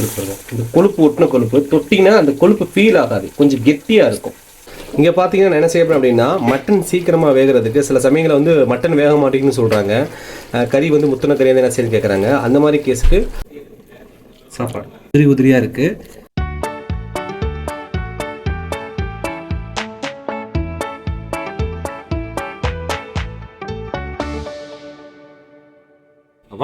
கொடுத்துருவோம் இந்த கொழுப்பு ஒட்டின கொழுப்பு தொட்டிங்கன்னா அந்த கொழுப்பு ஃபீல் ஆகாது. கொஞ்சம் கெட்டியாக இருக்கும். இங்கே பார்த்தீங்கன்னா என்ன செய்யணும் அப்படின்னா மட்டன் சீக்கிரமாக வேகிறதுக்கு சில சமயங்களில் வந்து மட்டன் வேக மாட்டேங்குன்னு சொல்கிறாங்க கறி வந்து முத்தின கறி வந்து என்ன செய்யணும்னு கேட்குறாங்க அந்த மாதிரி கேஸுக்கு சாப்பாடு. உதிரி உதிரியாக இருக்குது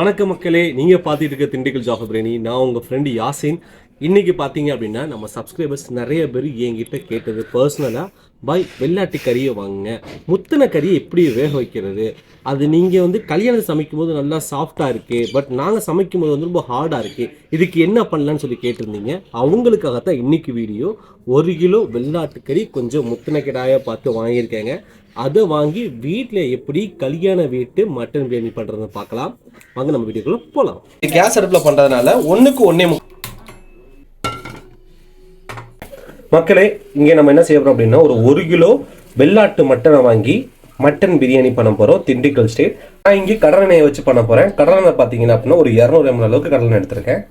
வணக்க மக்களே நீங்கள் பார்த்துட்டு இருக்க திண்டுக்கல் ஜாஃபர் பிரியாணி நான் உங்கள் ஃப்ரெண்டு யாசின். இன்றைக்கி பார்த்தீங்க அப்படின்னா நம்ம சப்ஸ்கிரைபர்ஸ் நிறைய பேர் என்கிட்ட கேட்டது பர்சனலாக பாய் வெள்ளாட்டு கறியை வாங்குங்க. முத்தின கறியை எப்படி வேக வைக்கிறது? அது நீங்கள் வந்து கல்யாணம் சமைக்கும் போது நல்லா சாஃப்டாக இருக்குது பட் நாங்கள் சமைக்கும் போது வந்து ரொம்ப ஹார்டாக இருக்குது இதுக்கு என்ன பண்ணலான்னு சொல்லி கேட்டிருந்தீங்க. அவங்களுக்காகத்தான் இன்னைக்கு வீடியோ ஒரு கிலோ வெள்ளாட்டு கறி கொஞ்சம் முத்தின கிடாயாக பார்த்து வாங்கியிருக்கேங்க. அதை வாங்கி வீட்டில் எப்படி கல்யாண வீட்டு மட்டன் பிரியாணி பண்ணுறதை பார்க்கலாம். வாங்க நம்ம வீடியோக்குள்ளே போகலாம் கேஸ் அடுப்பில் பண்ணுறதுனால ஒன்றுக்கு ஒன்றே மக்களே இங்கே நம்ம என்ன செய்யறோம் அப்படின்னா ஒரு ஒரு கிலோ வெள்ளாட்டு மட்டனை வாங்கி மட்டன் பிரியாணி பண்ண போகிறோம் திண்டுக்கல் ஸ்டேட் நான் இங்கே கடலெண்ணெயை வச்சு பண்ண போகிறேன் கடலெண்ணெய் பார்த்தீங்கன்னா அப்படின்னா ஒரு இரநூறு எம்எல் அளவுக்கு கடலெண்ணெய் எடுத்திருக்கேன்.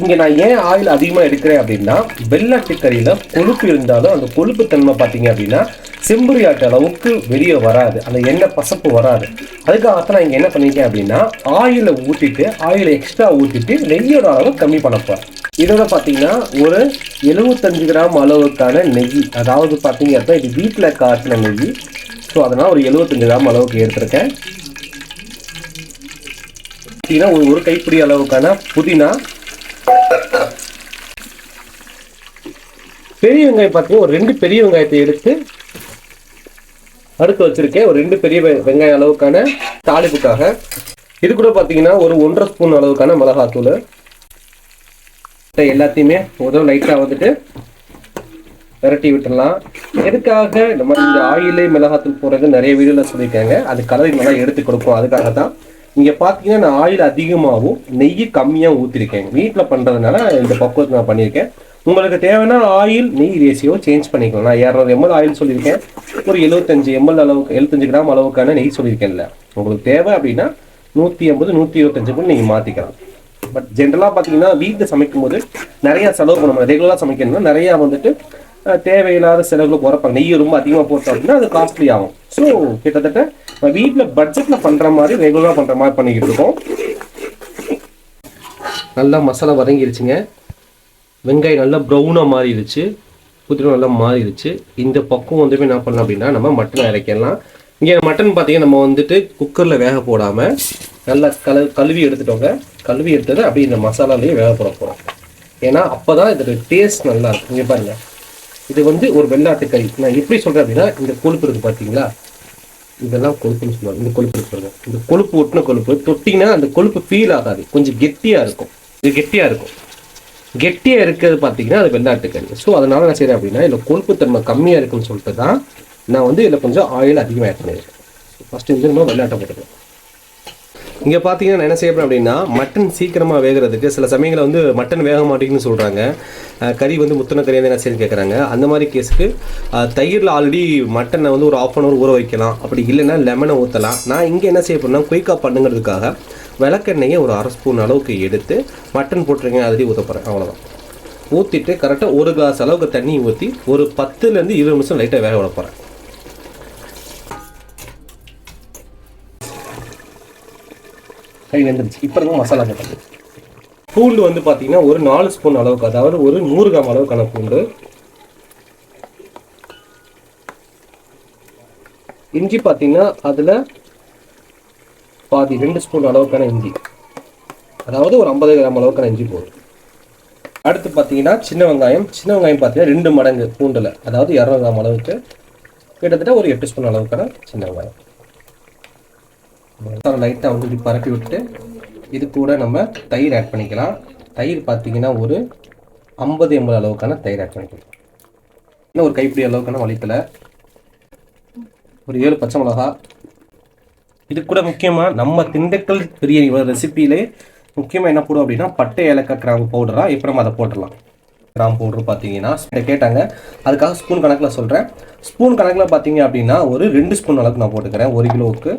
இங்கே நான் ஏன் ஆயில் அதிகமாக எடுக்கிறேன் அப்படின்னா வெள்ளாட்டு கறியில் கொழுப்பு இருந்தாலும் அந்த கொழுப்பு தன்மை பார்த்தீங்க அப்படின்னா செம்புரி ஆட்டு அளவுக்கு வெளியே வராது. அந்த எண்ணெய் பசப்பு வராது. அதுக்காகத்தான் நான் இங்கே என்ன பண்ணிட்டேன் அப்படின்னா ஆயிலை ஊற்றிட்டு ஆயிலை எக்ஸ்ட்ரா ஊற்றிட்டு நெய்யோட அளவு கம்மி பண்ண போகிறேன் இதோட பார்த்தீங்கன்னா ஒரு எழுபத்தஞ்சு கிராம் அளவுக்கான நெய். அதாவது பார்த்தீங்க அப்படின்னா இது வீட்டில் காட்டின நெய். ஸோ அதனால் ஒரு எழுபத்தஞ்சு கிராம் அளவுக்கு எடுத்திருக்கேன். பார்த்தீங்கன்னா ஒரு ஒரு கைப்பிடி அளவுக்கான புதினா. பெரிய வெங்காயம் பார்த்தீங்கன்னா ஒரு ரெண்டு பெரிய வெங்காயத்தை எடுத்து அடுத்து வச்சுருக்கேன். ஒரு ரெண்டு பெரிய வெங்காயம் அளவுக்கான தாளிப்புக்காக. இது கூட பார்த்தீங்கன்னா ஒரு ஒன்றரை ஸ்பூன் அளவுக்கான மிளகாத்தூள். எல்லாத்தையுமே முதல்ல லைட்டாக வந்துட்டு விரட்டி விட்டுடலாம். எதுக்காக இந்த மாதிரி இந்த ஆயிலே மிளகாத்தூள் போடுறது நிறைய வீடியோவில் சொல்லியிருக்காங்க. அது கலர் நல்லா எடுத்து கொடுக்கும். அதுக்காக தான் இங்கே பார்த்தீங்கன்னா நான் ஆயில் அதிகமாகவும் நெய் கம்மியாக ஊற்றிருக்கேன் வீட்டில் பண்ணுறதுனால இந்த பக்குவத்தை நான் பண்ணியிருக்கேன். உங்களுக்கு தேவைன்னா ஆயில் நெய் ரேஷியோ சேஞ்ச் பண்ணிக்கலாம். நான் இரநூறு எம்எல் ஆயில் சொல்லியிருக்கேன். ஒரு எழுபத்தஞ்சு எம்எல் அளவுக்கு எழுபத்தஞ்சு கிராம் அளவுக்கான நெய் சொல்லியிருக்கேன்ல. உங்களுக்கு தேவை அப்படின்னா நூற்றி ஐம்பது நூற்றி இருபத்தஞ்சு கூட நீங்கள் மாற்றிக்கலாம் பட் ஜென்ரலாக பார்த்தீங்கன்னா வீட்டில் சமைக்கும் போது நிறைய செலவு பண்ணணும் ரெகுலராக சமைக்கணும்னா நிறையா வந்துட்டு தேவையில்லாத செலவுகளை குறைப்பாங்க. நெய் ரொம்ப அதிகமாக போட்டோம் அப்படின்னா அது காஸ்ட்லி ஆகும். ஸோ கிட்டத்தட்ட வீட்டில் பட்ஜெட்டில் பண்ணுற மாதிரி ரெகுலராக பண்ணுற மாதிரி பண்ணிக்கிட்டு இருக்கோம். நல்லா மசாலா வதங்கிருச்சுங்க. வெங்காயம் நல்லா ப்ரௌனாக மாறிடுச்சு. புதினா நல்லா மாறிடுச்சு. இந்த பக்கம் வந்து என்ன பண்ணலாம் அப்படின்னா நம்ம மட்டன் இறக்கிடலாம் இங்கே மட்டன் பார்த்தீங்கன்னா நம்ம வந்துட்டு குக்கரில் வேக போடாமல் நல்லா கழு கழுவி எடுத்துட்டோங்க. கழுவி எடுத்தது அப்படியே இந்த மசாலாலேயே வேக போட போகிறோம் ஏன்னா அப்போ தான் இதோட டேஸ்ட் நல்லா இருக்கும். இங்கே பாருங்கள் இது வந்து ஒரு வெள்ளாட்டு கறி. நான் எப்படி சொல்கிறேன் அப்படின்னா இந்த கொழுப்பு இருக்குது பார்த்தீங்களா இதெல்லாம் கொழுப்புன்னு சொல்லுவாங்க. இந்த கொழுப்பு இருக்கு இந்த கொழுப்பு ஒட்டின கொழுப்பு. தொட்டிங்கன்னா அந்த கொழுப்பு ஃபீல் ஆகாது. கொஞ்சம் கெட்டியாக இருக்கும். இது கெட்டியாக இருக்கும். கெட்டியாக இருக்கிறது பார்த்தீங்கன்னா அது வெள்ளாட்டுக்கறி ஸோ அதனால் நான் செய்கிறேன் அப்படின்னா இதில் கொழுப்பு தன்மை கம்மியாக இருக்குன்னு சொல்லிட்டு தான் நான் வந்து இதில் கொஞ்சம் ஆயில் அதிகமாக ஆட் பண்ணியிருக்கேன். ஃபஸ்ட்டு வந்து நம்ம வெள்ளாட்டை போட்டுக்கலாம். இங்கே பார்த்தீங்கன்னா நான் என்ன செய்யணும் அப்படின்னா மட்டன் சீக்கிரமாக வேகிறதுக்கு சில சமயங்களில் வந்து மட்டன் வேக மாட்டேங்குன்னு சொல்கிறாங்க கறி வந்து முத்தின கறி வந்து என்ன செய்யணும் கேட்குறாங்க அந்த மாதிரி கேஸுக்கு தயிரில் ஆல்ரெடி மட்டனை வந்து ஒரு ஆஃப் அன் ஹவர் ஊற வைக்கலாம். அப்படி இல்லைன்னா லெமனை ஊற்றலாம் நான் இங்கே என்ன செய்ய போறேன்னா குயிக்காக பண்ணுங்கிறதுக்காக விளக்கெண்ணெயை ஒரு அரை ஸ்பூன் அளவுக்கு எடுத்து மட்டன் போட்டுருங்க அதுலேயும் ஊற்ற போகிறேன் அவ்வளோதான் ஊற்றிட்டு கரெக்டாக ஒரு கிளாஸ் அளவுக்கு தண்ணி ஊற்றி ஒரு பத்துலேருந்து இருபது நிமிஷம் லைட்டாக வேக விட போகிறேன் கை வெந்துருச்சு இப்போ இருக்கும் மசாலா போட்டது பூண்டு வந்து பார்த்தீங்கன்னா ஒரு நாலு ஸ்பூன் அளவுக்கு அதாவது ஒரு நூறு கிராம் அளவுக்கான பூண்டு. இஞ்சி பார்த்தீங்கன்னா அதில் பாதி ரெண்டு ஸ்பூன் அளவுக்கான இஞ்சி. அதாவது ஒரு ஐம்பது கிராம் அளவுக்கான இஞ்சி போதும். அடுத்து பார்த்தீங்கன்னா சின்ன வெங்காயம். சின்ன வெங்காயம் பார்த்தீங்கன்னா ரெண்டு மடங்கு பூண்டில் அதாவது இரநூறு கிராம் அளவுக்கு. கிட்டத்தட்ட ஒரு எட்டு ஸ்பூன் அளவுக்கான சின்ன வெங்காயம். லைட்டாக வந்து இப்படி பரப்பி விட்டுட்டு இது கூட நம்ம தயிர் ஆட் பண்ணிக்கலாம். தயிர் பார்த்தீங்கன்னா ஒரு ஐம்பது எண்பது அளவுக்கான தயிர் ஆட் பண்ணிக்கலாம். இன்னும் ஒரு கைப்பிடி அளவுக்கான வலித்தில் ஒரு ஏழு பச்சை மிளகா. இது கூட முக்கியமாக நம்ம திண்டுக்கல் பிரியாணி ரெசிப்பியிலே முக்கியமாக என்ன போடும் அப்படின்னா பட்டை ஏலக்காய் கிராம்பு பவுடரா இப்போ நம்ம அதை போட்டுடலாம். கிராம் பவுடர் பார்த்தீங்கன்னா கேட்டாங்க. அதுக்காக ஸ்பூன் கணக்கில் சொல்கிறேன் ஸ்பூன் கணக்கில் பார்த்தீங்க அப்படின்னா ஒரு ரெண்டு ஸ்பூன் அளவுக்கு நான் போட்டுக்கிறேன். ஒரு கிலோவுக்கு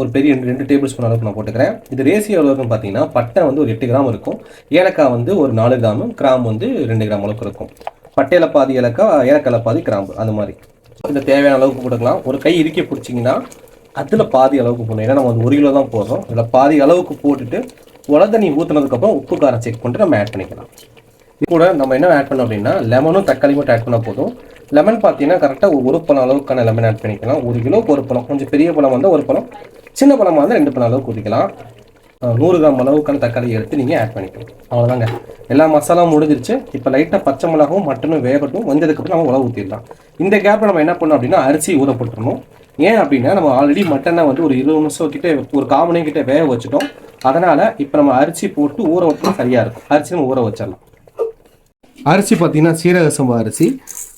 ஒரு பெரிய ரெண்டு ரெண்டு டேபிள் ஸ்பூன் அளவுக்கு நான் போட்டுக்கிறேன். இது ரேசியோ அளவுக்கு பார்த்தீங்கன்னா பட்டை வந்து ஒரு எட்டு கிராம் இருக்கும். ஏலக்காய் வந்து ஒரு நாலு கிராம் கிராம் வந்து ரெண்டு கிராம் அளவுக்கு இருக்கும். பட்டையில பாதி ஏலக்காய் ஏலக்காயில் பாதி கிராம்பு அந்த மாதிரி. இந்த தேவையான அளவுக்கு போட்டுக்கலாம். ஒரு கை இறுக்கி பிடிச்சிங்கன்னா அதில் பாதி அளவுக்கு போடணும். ஏன்னா நம்ம வந்து ஒரு கிலோ தான் போடுறோம். இதில் பாதி அளவுக்கு போட்டுட்டு உல தண்ணி ஊற்றுனதுக்கப்புறம் உப்பு காரம் செக் பண்ணிட்டு நம்ம ஆட் பண்ணிக்கலாம். இது கூட நம்ம என்ன ஆட் பண்ணோம் அப்படின்னா லெமனும் தக்காளி மட்டும் ஆட் பண்ணால் போதும். லெமன் பார்த்தீங்கன்னா கரெக்டாக ஒரு பழம் அளவுக்கான லெமன் ஆட் பண்ணிக்கலாம். ஒரு கிலோக்கு ஒரு பழம் கொஞ்சம் பெரிய பழம் வந்தால் ஒரு பழம் சின்ன பழமாக இருந்தால் ரெண்டு பழம் அளவுக்கு ஊற்றிக்கலாம் நூறு கிராம் அளவுக்கான தக்காளி எடுத்து நீங்கள் ஆட் பண்ணிக்கலாம். அவ்வளோதாங்க எல்லா மசாலாவும் முடிஞ்சிருச்சு. இப்போ லைட்டாக பச்சை மிளகாவும் மட்டனும் வேகட்டும் வந்ததுக்கப்புறம் நம்ம உழவு ஊற்றிடலாம் இந்த கேப்பில் நம்ம என்ன பண்ணோம் அப்படின்னா அரிசி ஊற போட்டுருணும் ஏன் அப்படின்னா நம்ம ஆல்ரெடி மட்டனை வந்து ஒரு இருபது நிமிஷம் கிட்டே ஒரு காமனையும் கிட்டே வேக வச்சுட்டோம். அதனால் இப்போ நம்ம அரிசி போட்டு ஊற வச்சா சரியாக இருக்கும். அரிசி நம்ம ஊற வச்சிடலாம். அரிசி பார்த்தீங்கன்னா சீரக சம்பா அரிசி.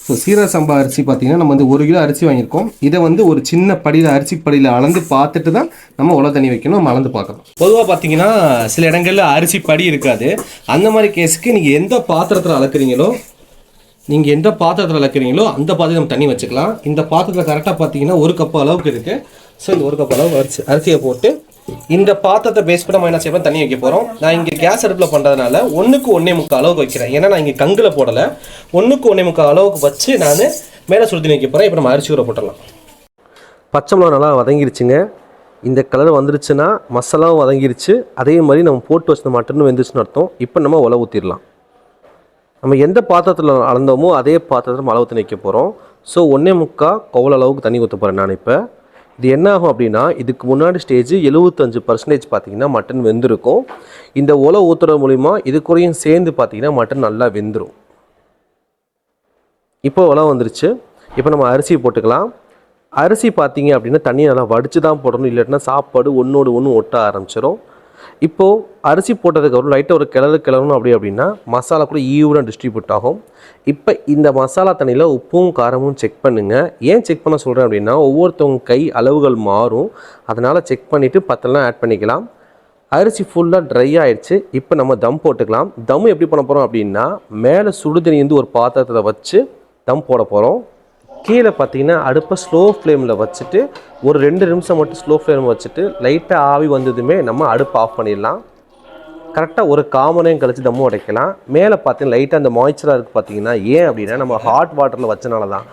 ஸோ சீரக சம்பா அரிசி பார்த்தீங்கன்னா நம்ம வந்து ஒரு கிலோ அரிசி வாங்கியிருக்கோம். இதை வந்து ஒரு சின்ன படியில் அரிசி படியில் அளந்து பார்த்துட்டு தான் நம்ம உள்ள தண்ணி வைக்கணும் நம்ம அளந்து பார்க்கணும். பொதுவாக பார்த்தீங்கன்னா சில இடங்களில் அரிசி படி இருக்காது. அந்த மாதிரி கேஸுக்கு நீங்கள் எந்த பாத்திரத்தில் அளக்குறீங்களோ நீங்கள் எந்த பாத்திரத்தில் அளக்குறீங்களோ அந்த பாத்திரத்தில் நம்ம தண்ணி வச்சுக்கலாம். இந்த பாத்திரத்தில் கரெக்டாக பார்த்தீங்கன்னா ஒரு கப் அளவுக்கு இருக்குது ஸோ இந்த ஒரு கப் அளவு அரிசி அரிசியை போட்டு இந்த பாத்திரத்தை பேஸ் பண்ணி நம்ம என்ன தண்ணி வைக்க போகிறோம் நான் இங்கே கேஸ் அடுப்பில் பண்ணுறதுனால ஒன்றுக்கு ஒன்றே முக்கால் அளவுக்கு வைக்கிறேன். ஏன்னா நான் இங்கே கங்கில் போடலை. ஒன்றுக்கு ஒன்றே முக்கால் அளவுக்கு வச்சு நான் மேலே சுடு தண்ணி வைக்க போகிறேன் இப்போ நம்ம அரிசி ஊற போட்டுடலாம். பச்சை மிளகா நல்லா வதங்கிருச்சுங்க. இந்த கலர் வந்துருச்சுன்னா மசாலாவும் வதங்கிருச்சு. அதே மாதிரி நம்ம போட்டு வச்ச மட்டன் வெந்துருச்சுன்னு அர்த்தம். இப்போ நம்ம உல ஊற்றிடலாம் நம்ம எந்த பாத்திரத்தில் அளந்தோமோ அதே பாத்திரத்தில் நம்ம அளவு தண்ணி வைக்க போகிறோம் ஸோ ஒன்றே முக்கா கவுல் அளவுக்கு தண்ணி ஊற்ற போகிறேன் நான் இப்போ. இது என்ன ஆகும் அப்படின்னா இதுக்கு முன்னாடி ஸ்டேஜ் எழுபத்தஞ்சு பர்சன்டேஜ் பார்த்தீங்கன்னா மட்டன் வெந்திருக்கும். இந்த உலை ஊற்றுறது மூலிமா இது கூடயும் சேர்ந்து பார்த்தீங்கன்னா மட்டன் நல்லா வெந்துடும் இப்போ ஒலை வந்துருச்சு. இப்போ நம்ம அரிசி போட்டுக்கலாம். அரிசி பார்த்தீங்க அப்படின்னா தண்ணி நல்லா வடித்து தான் போடணும். இல்லாட்டினா சாப்பாடு ஒன்றோடு ஒன்று ஒட்ட ஆரம்பிச்சிடும் இப்போது அரிசி போட்டதுக்கப்புறம் லைட்டாக ஒரு கிளறு கிளறணும் அப்படி அப்படின்னா மசாலா கூட ஈவனாக டிஸ்ட்ரிபியூட் ஆகும். இப்போ இந்த மசாலா தண்ணியில் உப்பும் காரமும் செக் பண்ணுங்கள் ஏன் செக் பண்ண சொல்கிறேன் அப்படின்னா ஒவ்வொருத்தவங்க கை அளவுகள் மாறும். அதனால் செக் பண்ணிவிட்டு பத்தெல்லாம் ஆட் பண்ணிக்கலாம். அரிசி ஃபுல்லாக ட்ரை ஆகிடுச்சு இப்போ நம்ம தம் போட்டுக்கலாம். தம் எப்படி பண்ண போகிறோம் அப்படின்னா மேலே சுடுதண்ணி வந்து ஒரு பாத்திரத்தில் வச்சு தம் போட போகிறோம் கீழே பார்த்தீங்கன்னா அடுப்பை ஸ்லோ ஃப்ளேமில் வச்சுட்டு ஒரு ரெண்டு நிமிஷம் மட்டும் ஸ்லோ ஃப்ளேம் வச்சுட்டு லைட்டாக ஆவி வந்ததுமே நம்ம அடுப்பு ஆஃப் பண்ணிடலாம். கரெக்டாக ஒரு காமனையும் கழித்து தம்மு உடைக்கலாம். மேலே பார்த்தீங்கன்னா லைட்டாக அந்த மாய்ச்சராக இருக்குது பார்த்தீங்கன்னா ஏன் அப்படின்னா நம்ம ஹாட் வாட்டரில் வச்சனால தான்.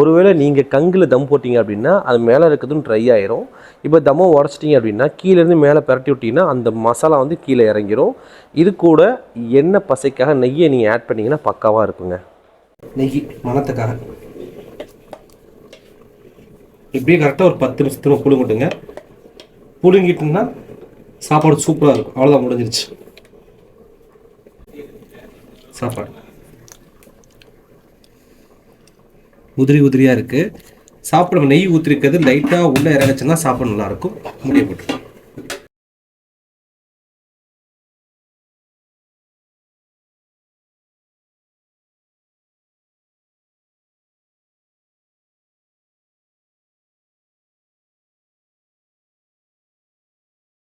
ஒருவேளை நீங்கள் கங்கில் தம் போட்டிங்க அப்படின்னா அது மேலே இருக்கிறதும் ட்ரை ஆயிரும். இப்போ தம்மை உடச்சிட்டிங்க அப்படின்னா கீழேருந்து மேலே பரட்டி விட்டிங்கன்னா அந்த மசாலா வந்து கீழே இறங்கிரும். இது கூட எண்ணெய் பசைக்காக நெய்யை நீங்கள் ஆட் பண்ணிங்கன்னா பக்காவாக இருக்குங்க. நெய் மனத்துக்காக இப்படியே கரெக்டாக ஒரு பத்து நிமிஷத்துல புழுங்கட்டுங்க. புழுங்கிட்டுன்னா சாப்பாடு சூப்பராக இருக்கும். அவ்வளோதான் முடிஞ்சிருச்சு. சாப்பாடு. உதிரி உதிரியாக இருக்குது சாப்பிட நெய் ஊற்றிருக்கிறது லைட்டாக உள்ளே இறங்குச்சுன்னா சாப்பாடு நல்லாயிருக்கும் முடிய போட்டு